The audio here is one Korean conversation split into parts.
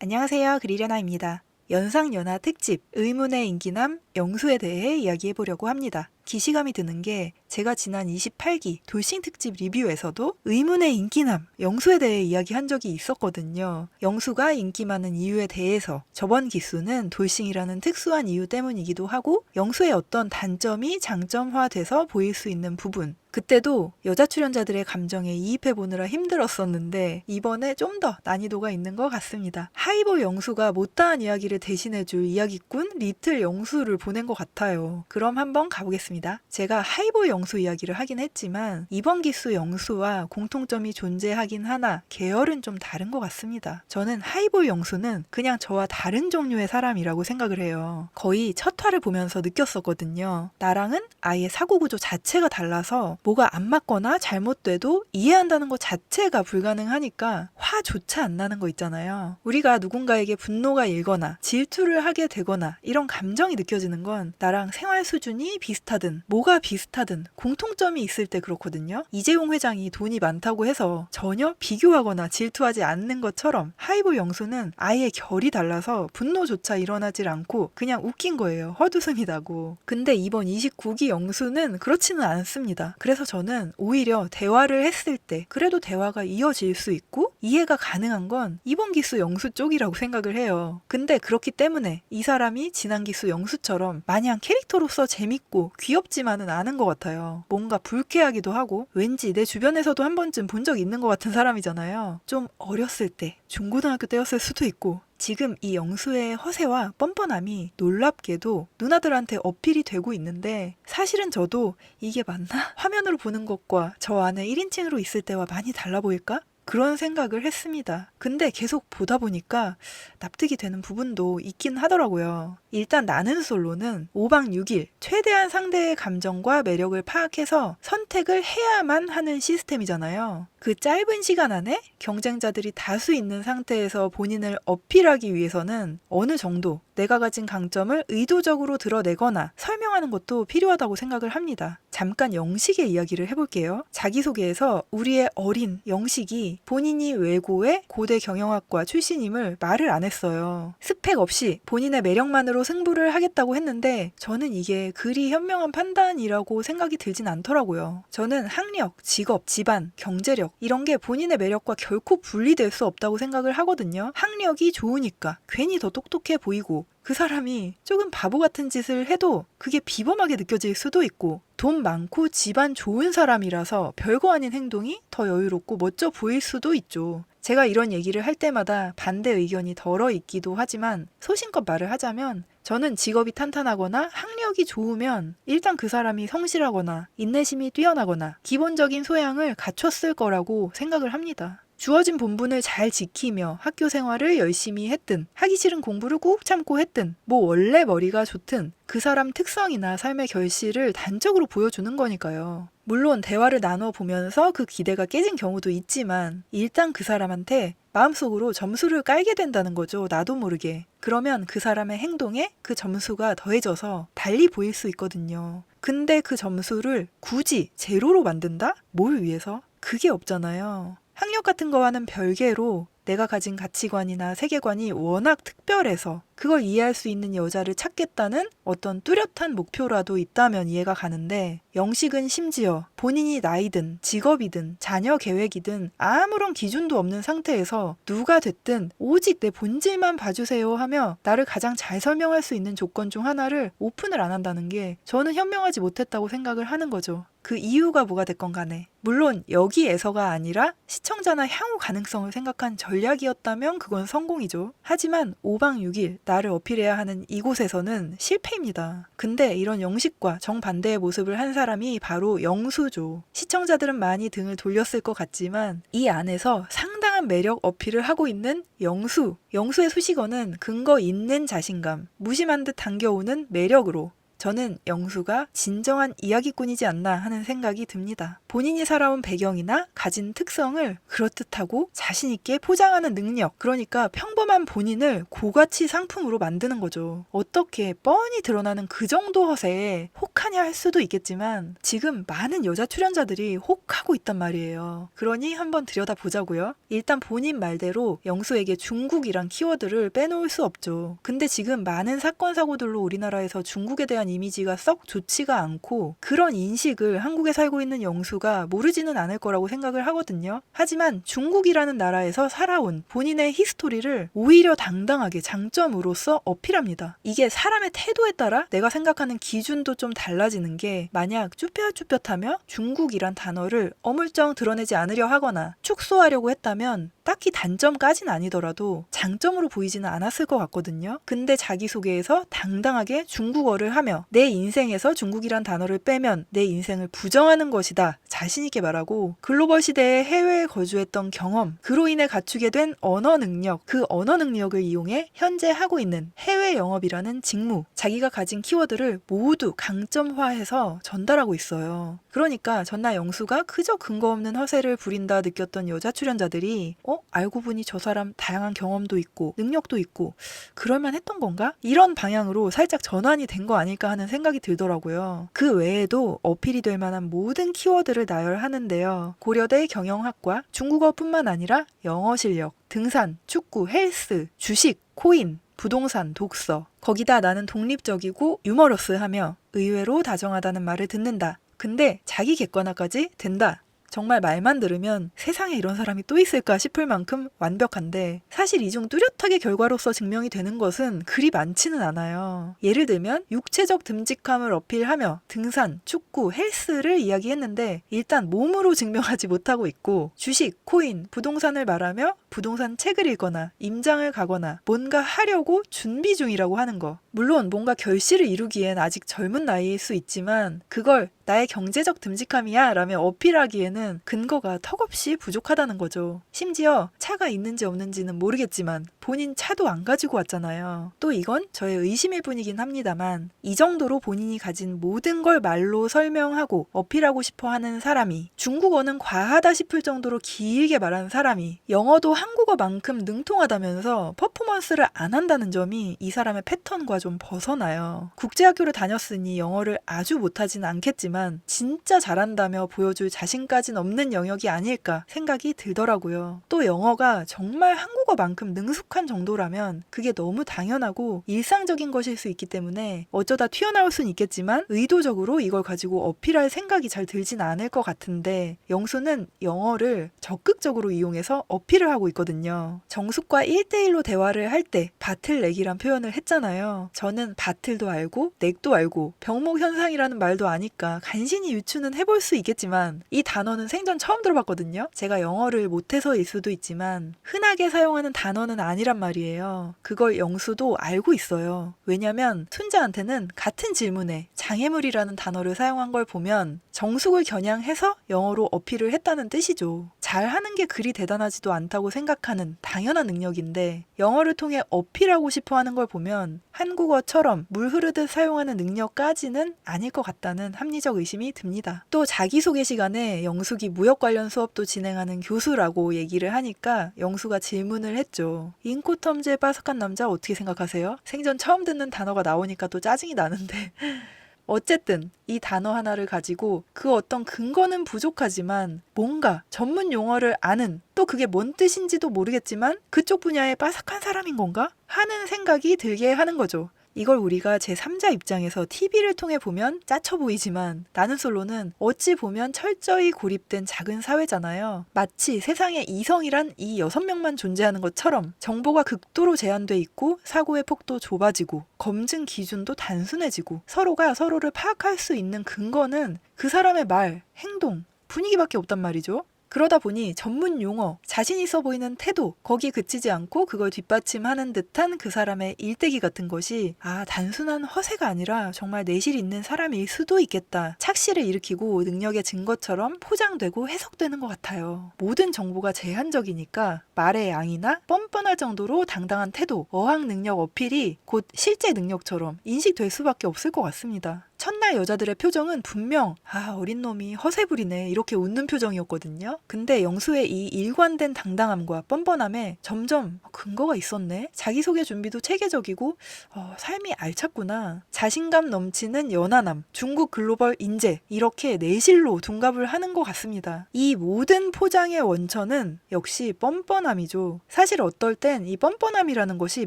안녕하세요. 그리려나입니다. 연상연하 특집 의문의 인기남 영수에 대해 이야기해 보려고 합니다. 기시감이 드는 게 제가 지난 28기 돌싱 특집 리뷰에서도 의문의 인기남 영수에 대해 이야기한 적이 있었거든요. 영수가 인기 많은 이유에 대해서 저번 기수는 돌싱이라는 특수한 이유 때문이기도 하고 영수의 어떤 단점이 장점화돼서 보일 수 있는 부분 그때도 여자 출연자들의 감정에 이입해 보느라 힘들었었는데 이번에 좀 더 난이도가 있는 것 같습니다. 하이볼 영수가 못다한 이야기를 대신해줄 이야기꾼 리틀 영수를 보낸 것 같아요. 그럼 한번 가보겠습니다. 제가 하이볼 영수 이야기를 하긴 했지만 이번 기수 영수와 공통점이 존재하긴 하나 계열은 좀 다른 것 같습니다. 저는 하이볼 영수는 그냥 저와 다른 종류의 사람이라고 생각을 해요. 거의 첫 화를 보면서 느꼈었거든요. 나랑은 아예 사고구조 자체가 달라서 뭐가 안 맞거나 잘못돼도 이해한다는 것 자체가 불가능하니까 화조차 안 나는 거 있잖아요. 우리가 누군가에게 분노가 일거나 질투를 하게 되거나 이런 감정이 느껴지는 건 나랑 생활 수준이 비슷하든 뭐가 비슷하든 공통점이 있을 때 그렇거든요. 이재용 회장이 돈이 많다고 해서 전혀 비교하거나 질투하지 않는 것처럼 하이브 영수는 아예 결이 달라서 분노조차 일어나질 않고 그냥 웃긴 거예요. 헛웃음이 나고. 근데 이번 29기 영수는 그렇지는 않습니다. 그래서 저는 오히려 대화를 했을 때 그래도 대화가 이어질 수 있고 이해가 가능한 건 이번 기수 영수 쪽이라고 생각을 해요. 근데 그렇기 때문에 이 사람이 지난 기수 영수처럼 마냥 캐릭터로서 재밌고 귀엽지만은 않은 것 같아요. 뭔가 불쾌하기도 하고 왠지 내 주변에서도 한 번쯤 본 적 있는 것 같은 사람이잖아요. 좀 어렸을 때 중고등학교 때였을 수도 있고 지금 이 영수의 허세와 뻔뻔함이 놀랍게도 누나들한테 어필이 되고 있는데 사실은 저도 이게 맞나? 화면으로 보는 것과 저 안에 1인칭으로 있을 때와 많이 달라 보일까? 그런 생각을 했습니다. 근데 계속 보다 보니까 납득이 되는 부분도 있긴 하더라고요. 일단 나는 솔로는 5박 6일 최대한 상대의 감정과 매력을 파악해서 선택을 해야만 하는 시스템이잖아요. 그 짧은 시간 안에 경쟁자들이 다수 있는 상태에서 본인을 어필하기 위해서는 어느 정도 내가 가진 강점을 의도적으로 드러내거나 설명하는 것도 필요하다고 생각을 합니다. 잠깐 영식의 이야기를 해볼게요. 자기소개에서 우리의 어린 영식이 본인이 외고의 고대 경영학과 출신임을 말을 안 했어요. 스펙 없이 본인의 매력만으로 승부를 하겠다고 했는데 저는 이게 그리 현명한 판단이라고 생각이 들진 않더라고요. 저는 학력, 직업, 집안, 경제력 이런 게 본인의 매력과 결코 분리될 수 없다고 생각을 하거든요. 학력이 좋으니까 괜히 더 똑똑해 보이고 그 사람이 조금 바보 같은 짓을 해도 그게 비범하게 느껴질 수도 있고 돈 많고 집안 좋은 사람이라서 별거 아닌 행동이 더 여유롭고 멋져 보일 수도 있죠. 제가 이런 얘기를 할 때마다 반대 의견이 덜어 있기도 하지만 소신껏 말을 하자면 저는 직업이 탄탄하거나 학력이 좋으면 일단 그 사람이 성실하거나 인내심이 뛰어나거나 기본적인 소양을 갖췄을 거라고 생각을 합니다. 주어진 본분을 잘 지키며 학교 생활을 열심히 했든 하기 싫은 공부를 꾹 참고 했든 뭐 원래 머리가 좋든 그 사람 특성이나 삶의 결실을 단적으로 보여주는 거니까요. 물론 대화를 나눠 보면서 그 기대가 깨진 경우도 있지만 일단 그 사람한테 마음속으로 점수를 깔게 된다는 거죠. 나도 모르게. 그러면 그 사람의 행동에 그 점수가 더해져서 달리 보일 수 있거든요. 근데 그 점수를 굳이 제로로 만든다? 뭘 위해서? 그게 없잖아요. 학력 같은 거와는 별개로 내가 가진 가치관이나 세계관이 워낙 특별해서 그걸 이해할 수 있는 여자를 찾겠다는 어떤 뚜렷한 목표라도 있다면 이해가 가는데 영식은 심지어 본인이 나이든 직업이든 자녀 계획이든 아무런 기준도 없는 상태에서 누가 됐든 오직 내 본질만 봐주세요 하며 나를 가장 잘 설명할 수 있는 조건 중 하나를 오픈을 안 한다는 게 저는 현명하지 못했다고 생각을 하는 거죠. 그 이유가 뭐가 됐건 간에. 물론 여기에서가 아니라 시청자나 향후 가능성을 생각한 전략이었다면 그건 성공이죠. 하지만 5박 6일 나를 어필해야 하는 이곳에서는 실패입니다. 근데 이런 영식과 정반대의 모습을 한 사람이 바로 영수죠. 시청자들은 많이 등을 돌렸을 것 같지만 이 안에서 상당한 매력 어필을 하고 있는 영수. 영수의 수식어는 근거 있는 자신감, 무심한 듯 당겨오는 매력으로 저는 영수가 진정한 이야기꾼이지 않나 하는 생각이 듭니다. 본인이 살아온 배경이나 가진 특성을 그렇듯하고 자신있게 포장하는 능력, 그러니까 평범한 본인을 고가치 상품으로 만드는 거죠. 어떻게 뻔히 드러나는 그 정도 허세에 혹하냐 할 수도 있겠지만 지금 많은 여자 출연자들이 혹하고 있단 말이에요. 그러니 한번 들여다보자고요. 일단 본인 말대로 영수에게 중국이란 키워드를 빼놓을 수 없죠. 근데 지금 많은 사건 사고들로 우리나라에서 중국에 대한 이미지가 썩 좋지가 않고 그런 인식을 한국에 살고 있는 영수가 모르지는 않을 거라고 생각을 하거든요. 하지만 중국이라는 나라에서 살아온 본인의 히스토리를 오히려 당당하게 장점으로서 어필합니다. 이게 사람의 태도에 따라 내가 생각하는 기준도 좀 달라지는 게 만약 쭈뼛쭈뼛하며 중국이란 단어를 어물쩡 드러내지 않으려 하거나 축소하려고 했다면 딱히 단점까진 아니더라도 장점으로 보이지는 않았을 것 같거든요. 근데 자기소개에서 당당하게 중국어를 하며 내 인생에서 중국이란 단어를 빼면 내 인생을 부정하는 것이다. 자신있게 말하고 글로벌 시대에 해외에 거주했던 경험, 그로 인해 갖추게 된 언어 능력, 그 언어 능력을 이용해 현재 하고 있는 해외 영업이라는 직무, 자기가 가진 키워드를 모두 강점화해서 전달하고 있어요. 그러니까 전날 영수가 그저 근거 없는 허세를 부린다 느꼈던 여자 출연자들이 어? 알고 보니 저 사람 다양한 경험도 있고 능력도 있고 그럴만 했던 건가? 이런 방향으로 살짝 전환이 된 거 아닐까 하는 생각이 들더라고요. 그 외에도 어필이 될 만한 모든 키워드를 나열하는데요. 고려대 경영학과 중국어뿐만 아니라 영어 실력, 등산, 축구, 헬스, 주식, 코인, 부동산, 독서. 거기다 나는 독립적이고 유머러스하며 의외로 다정하다는 말을 듣는다. 근데 자기 객관화까지 된다. 정말 말만 들으면 세상에 이런 사람이 또 있을까 싶을 만큼 완벽한데 사실 이 중 뚜렷하게 결과로서 증명이 되는 것은 그리 많지는 않아요. 예를 들면 육체적 듬직함을 어필하며 등산, 축구, 헬스를 이야기했는데 일단 몸으로 증명하지 못하고 있고 주식, 코인, 부동산을 말하며 부동산 책을 읽거나 임장을 가거나 뭔가 하려고 준비 중이라고 하는 거. 물론 뭔가 결실을 이루기엔 아직 젊은 나이일 수 있지만 그걸 나의 경제적 듬직함이야 라며 어필하기에는 근거가 턱없이 부족하다는 거죠. 심지어 차가 있는지 없는지는 모르겠지만 본인 차도 안 가지고 왔잖아요. 또 이건 저의 의심일 뿐이긴 합니다만 이 정도로 본인이 가진 모든 걸 말로 설명하고 어필하고 싶어 하는 사람이 중국어는 과하다 싶을 정도로 길게 말하는 사람이 영어도 한국어만큼 능통하다면서 퍼포먼스를 안 한다는 점이 이 사람의 패턴과 좀 벗어나요. 국제학교를 다녔으니 영어를 아주 못하진 않겠지만 진짜 잘한다며 보여줄 자신까진 없는 영역이 아닐까 생각이 들더라고요. 또 영어가 정말 한국어만큼 능숙한 정도라면 그게 너무 당연하고 일상적인 것일 수 있기 때문에 어쩌다 튀어나올 순 있겠지만 의도적으로 이걸 가지고 어필할 생각이 잘 들진 않을 것 같은데 영수는 영어를 적극적으로 이용해서 어필을 하고 있거든요. 정숙과 1대1로 대화를 할때 밭을 내기란 표현을 했잖아요. 저는 밭을도 알고 넥도 알고 병목 현상이라는 말도 아니까 간신히 유추는 해볼 수 있겠지만 이 단어는 생전 처음 들어봤거든요. 제가 영어를 못해서일 수도 있지만 흔하게 사용하는 단어는 아니란 말이에요. 그걸 영수도 알고 있어요. 왜냐면 순자한테는 같은 질문에 장애물이라는 단어를 사용한 걸 보면 정숙을 겨냥해서 영어로 어필을 했다는 뜻이죠. 잘하는 게 그리 대단하지도 않다고 생각하는 당연한 능력인데 영어를 통해 어필하고 싶어 하는 걸 보면 한국 어처럼 물 흐르듯 사용하는 능력까지는 아닐 것 같다는 합리적 의심이 듭니다. 또 자기소개 시간에 영숙이 무역 관련 수업도 진행하는 교수라고 얘기를 하니까 영수가 질문을 했죠. 인코텀즈의 빠삭한 남자 어떻게 생각하세요? 생전 처음 듣는 단어가 나오니까 또 짜증이 나는데 어쨌든 이 단어 하나를 가지고 그 어떤 근거는 부족하지만 뭔가 전문 용어를 아는 또 그게 뭔 뜻인지도 모르겠지만 그쪽 분야의 빠삭한 사람인 건가? 하는 생각이 들게 하는 거죠. 이걸 우리가 제3자 입장에서 TV를 통해 보면 짜쳐 보이지만 나는 솔로는 어찌 보면 철저히 고립된 작은 사회잖아요. 마치 세상에 이성이란 이 여섯 명만 존재하는 것처럼 정보가 극도로 제한돼 있고 사고의 폭도 좁아지고 검증 기준도 단순해지고 서로가 서로를 파악할 수 있는 근거는 그 사람의 말, 행동, 분위기밖에 없단 말이죠. 그러다 보니 전문 용어, 자신 있어 보이는 태도, 거기 그치지 않고 그걸 뒷받침하는 듯한 그 사람의 일대기 같은 것이 아, 단순한 허세가 아니라 정말 내실 있는 사람일 수도 있겠다. 착시를 일으키고 능력의 증거처럼 포장되고 해석되는 것 같아요. 모든 정보가 제한적이니까 말의 양이나 뻔뻔할 정도로 당당한 태도, 어학 능력 어필이 곧 실제 능력처럼 인식될 수밖에 없을 것 같습니다. 첫날 여자들의 표정은 분명 아 어린 놈이 허세 부리네 이렇게 웃는 표정이었거든요. 근데 영수의 이 일관된 당당함과 뻔뻔함에 점점 근거가 있었네. 자기소개 준비도 체계적이고 어, 삶이 알찼구나. 자신감 넘치는 연하남, 중국 글로벌 인재 이렇게 내실로 둔갑을 하는 것 같습니다. 이 모든 포장의 원천은 역시 뻔뻔함이죠. 사실 어떨 땐 이 뻔뻔함이라는 것이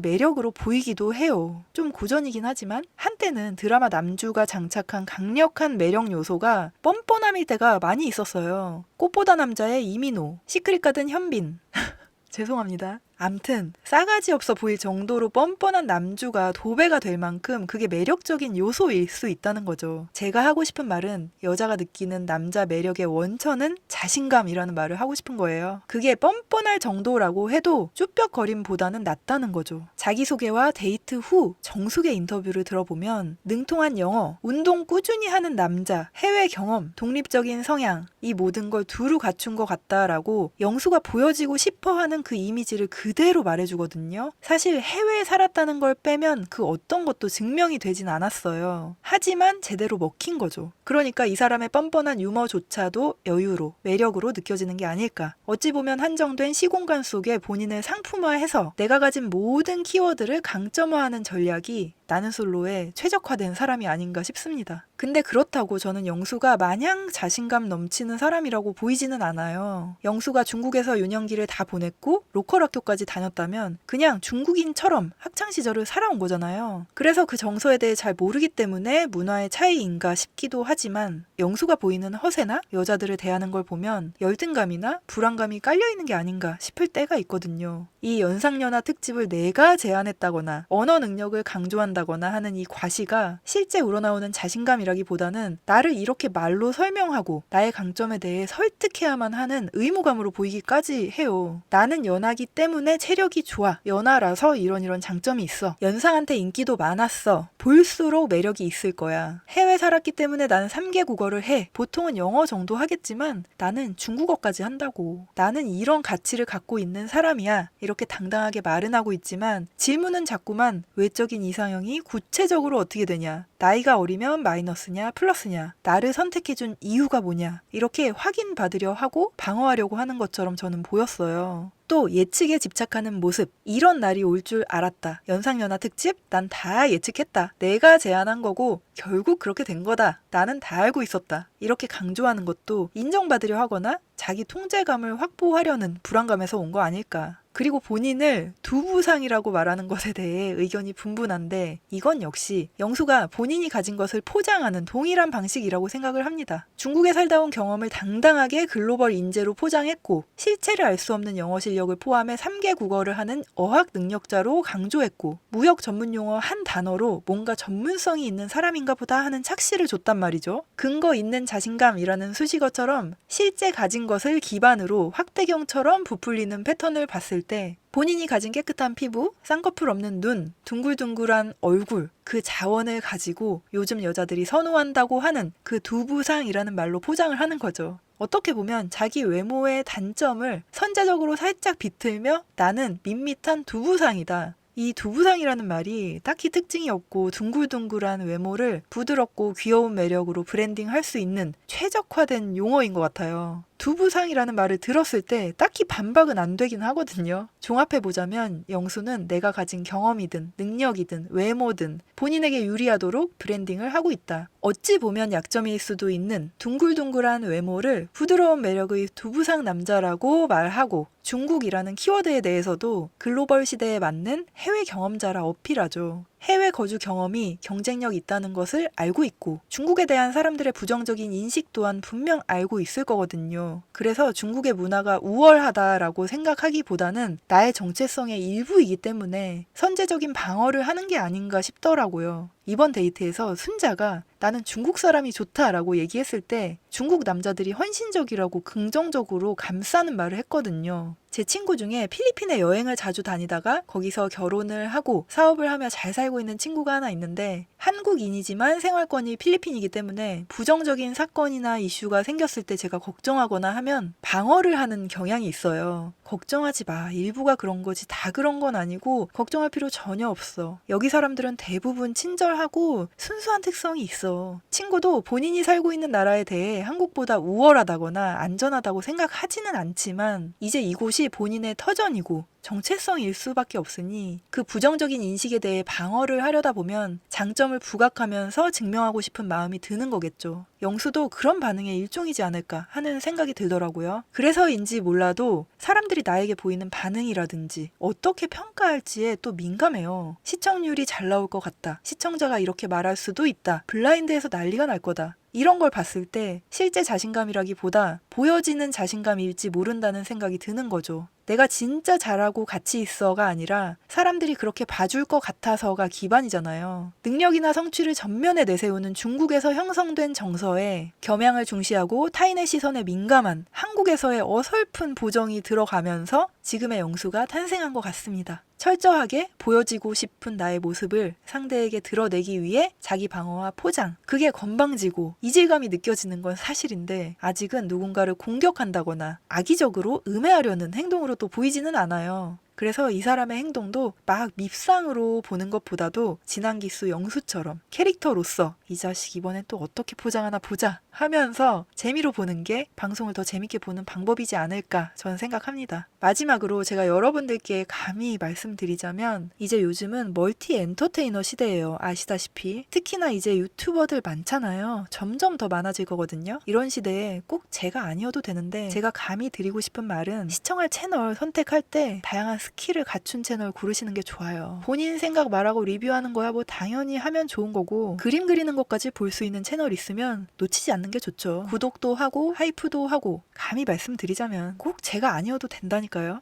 매력으로 보이기도 해요. 좀 고전이긴 하지만 한때는 드라마 남주가 장 착한 강력한 매력 요소가 뻔뻔함일 때가 많이 있었어요. 꽃보다 남자의 이민호, 시크릿 가든 현빈. 죄송합니다. 암튼 싸가지 없어 보일 정도로 뻔뻔한 남주가 도배가 될 만큼 그게 매력적인 요소일 수 있다는 거죠. 제가 하고 싶은 말은 여자가 느끼는 남자 매력의 원천은 자신감이라는 말을 하고 싶은 거예요. 그게 뻔뻔할 정도라고 해도 쭈뼛거림보다는 낫다는 거죠. 자기소개와 데이트 후 정숙의 인터뷰를 들어보면 능통한 영어, 운동 꾸준히 하는 남자, 해외 경험, 독립적인 성향 이 모든 걸 두루 갖춘 것 같다라고 영수가 보여지고 싶어하는 그 이미지를 그 대로 말해주거든요. 사실 해외에 살았다는 걸 빼면 그 어떤 것도 증명이 되진 않았어요. 하지만 제대로 먹힌 거죠. 그러니까 이 사람의 뻔뻔한 유머조차도 여유로, 매력으로 느껴지는 게 아닐까. 어찌 보면 한정된 시공간 속에 본인을 상품화해서 내가 가진 모든 키워드를 강점화하는 전략이 나는 솔로에 최적화된 사람이 아닌가 싶습니다. 근데 그렇다고 저는 영수가 마냥 자신감 넘치는 사람이라고 보이지는 않아요. 영수가 중국에서 유년기를 다 보냈고 로컬 학교까지 다녔다면 그냥 중국인처럼 학창 시절을 살아온 거잖아요. 그래서 그 정서에 대해 잘 모르기 때문에 문화의 차이인가 싶기도 하지만 영수가 보이는 허세나 여자들을 대하는 걸 보면 열등감이나 불안감이 깔려 있는 게 아닌가 싶을 때가 있거든요. 이 연상연하 특집을 내가 제안했다거나 언어 능력을 강조한다거나 하는 이 과시가 실제 우러나오는 자신감이라 기보다는 나를 이렇게 말로 설명하고 나의 강점에 대해 설득해야만 하는 의무감으로 보이기까지 해요. 나는 연하기 때문에 체력이 좋아. 연하라서 이런 이런 장점이 있어. 연상한테 인기도 많았어. 볼수록 매력이 있을 거야. 해외 살았기 때문에 나는 3개 국어를 해. 보통은 영어 정도 하겠지만 나는 중국어까지 한다고. 나는 이런 가치를 갖고 있는 사람이야. 이렇게 당당하게 말은 하고 있지만 질문은 자꾸만 외적인 이상형이 구체적으로 어떻게 되냐. 나이가 어리면 마이너스냐 플러스냐. 나를 선택해준 이유가 뭐냐. 이렇게 확인받으려 하고 방어하려고 하는 것처럼 저는 보였어요. 또 예측에 집착하는 모습. 이런 날이 올 줄 알았다. 연상연하 특집? 난 다 예측했다. 내가 제안한 거고 결국 그렇게 된 거다. 나는 다 알고 있었다. 이렇게 강조하는 것도 인정받으려 하거나 자기 통제감을 확보하려는 불안감에서 온 거 아닐까. 그리고 본인을 두부상이라고 말하는 것에 대해 의견이 분분한데 이건 역시 영수가 본인이 가진 것을 포장하는 동일한 방식이라고 생각을 합니다. 중국에 살다 온 경험을 당당하게 글로벌 인재로 포장했고 실체를 알 수 없는 영어 실력을 포함해 3개 국어를 하는 어학 능력자로 강조했고 무역 전문 용어 한 단어로 뭔가 전문성이 있는 사람인가 보다 하는 착시를 줬단 말이죠. 근거 있는 자신감이라는 수식어처럼 실제 가진 것을 기반으로 확대경처럼 부풀리는 패턴을 봤을 때 본인이 가진 깨끗한 피부, 쌍꺼풀 없는 눈, 둥글둥글한 얼굴, 그 자원을 가지고 요즘 여자들이 선호한다고 하는 그 두부상이라는 말로 포장을 하는 거죠. 어떻게 보면 자기 외모의 단점을 선제적으로 살짝 비틀며 나는 밋밋한 두부상이다. 이 두부상이라는 말이 딱히 특징이 없고 둥글둥글한 외모를 부드럽고 귀여운 매력으로 브랜딩할 수 있는 최적화된 용어인 것 같아요. 두부상이라는 말을 들었을 때 딱히 반박은 안 되긴 하거든요. 종합해 보자면 영수는 내가 가진 경험이든 능력이든 외모든 본인에게 유리하도록 브랜딩을 하고 있다. 어찌 보면 약점일 수도 있는 둥글둥글한 외모를 부드러운 매력의 두부상 남자라고 말하고 중국이라는 키워드에 대해서도 글로벌 시대에 맞는 해외 경험자라 어필하죠. 해외 거주 경험이 경쟁력 있다는 것을 알고 있고 중국에 대한 사람들의 부정적인 인식 또한 분명 알고 있을 거거든요. 그래서 중국의 문화가 우월하다라고 생각하기보다는 나의 정체성의 일부이기 때문에 선제적인 방어를 하는 게 아닌가 싶더라고요. 이번 데이트에서 순자가 나는 중국 사람이 좋다라고 얘기했을 때 중국 남자들이 헌신적이라고 긍정적으로 감싸는 말을 했거든요. 제 친구 중에 필리핀에 여행을 자주 다니다가 거기서 결혼을 하고 사업을 하며 잘 살고 있는 친구가 하나 있는데 한국인이지만 생활권이 필리핀이기 때문에 부정적인 사건이나 이슈가 생겼을 때 제가 걱정하거나 하면 방어를 하는 경향이 있어요. 걱정하지 마. 일부가 그런 거지 다 그런 건 아니고 걱정할 필요 전혀 없어. 여기 사람들은 대부분 친절하고 순수한 특성이 있어. 친구도 본인이 살고 있는 나라에 대해 한국보다 우월하다거나 안전하다고 생각하지는 않지만 이제 이곳이 본인의 터전이고 정체성일 수밖에 없으니 그 부정적인 인식에 대해 방어를 하려다 보면 장점을 부각하면서 증명하고 싶은 마음이 드는 거겠죠. 영수도 그런 반응의 일종이지 않을까 하는 생각이 들더라고요. 그래서인지 몰라도 사람들이 나에게 보이는 반응이라든지 어떻게 평가할지에 또 민감해요. 시청률이 잘 나올 것 같다. 시청자가 이렇게 말할 수도 있다. 블라인드에서 난리가 날 거다. 이런 걸 봤을 때 실제 자신감이라기보다 보여지는 자신감일지 모른다는 생각이 드는 거죠. 내가 진짜 잘하고 가치 있어가 아니라 사람들이 그렇게 봐줄 것 같아서가 기반이잖아요. 능력이나 성취를 전면에 내세우는 중국에서 형성된 정서에 겸양을 중시하고 타인의 시선에 민감한 한국에서의 어설픈 보정이 들어가면서 지금의 영수가 탄생한 것 같습니다. 철저하게 보여지고 싶은 나의 모습을 상대에게 드러내기 위해 자기 방어와 포장, 그게 건방지고 이질감이 느껴지는 건 사실인데 아직은 누군가를 공격한다거나 악의적으로 음해하려는 행동으로 또 보이지는 않아요. 그래서 이 사람의 행동도 막 밉상으로 보는 것보다도 진한기수 영수처럼 캐릭터로서 이 자식 이번엔 또 어떻게 포장하나 보자 하면서 재미로 보는 게 방송을 더 재밌게 보는 방법이지 않을까 저는 생각합니다. 마지막으로 제가 여러분들께 감히 말씀드리자면 이제 요즘은 멀티 엔터테이너 시대예요. 아시다시피 특히나 이제 유튜버들 많잖아요. 점점 더 많아질 거거든요. 이런 시대에 꼭 제가 아니어도 되는데 제가 감히 드리고 싶은 말은 시청할 채널 선택할 때 다양한 스킬을 갖춘 채널 고르시는 게 좋아요. 본인 생각 말하고 리뷰하는 거야 뭐 당연히 하면 좋은 거고 그림 그리는 것까지 볼 수 있는 채널 있으면 놓치지 않는 게 좋죠. 구독도 하고 하이프도 하고 감히 말씀드리자면 꼭 제가 아니어도 된다니 까요.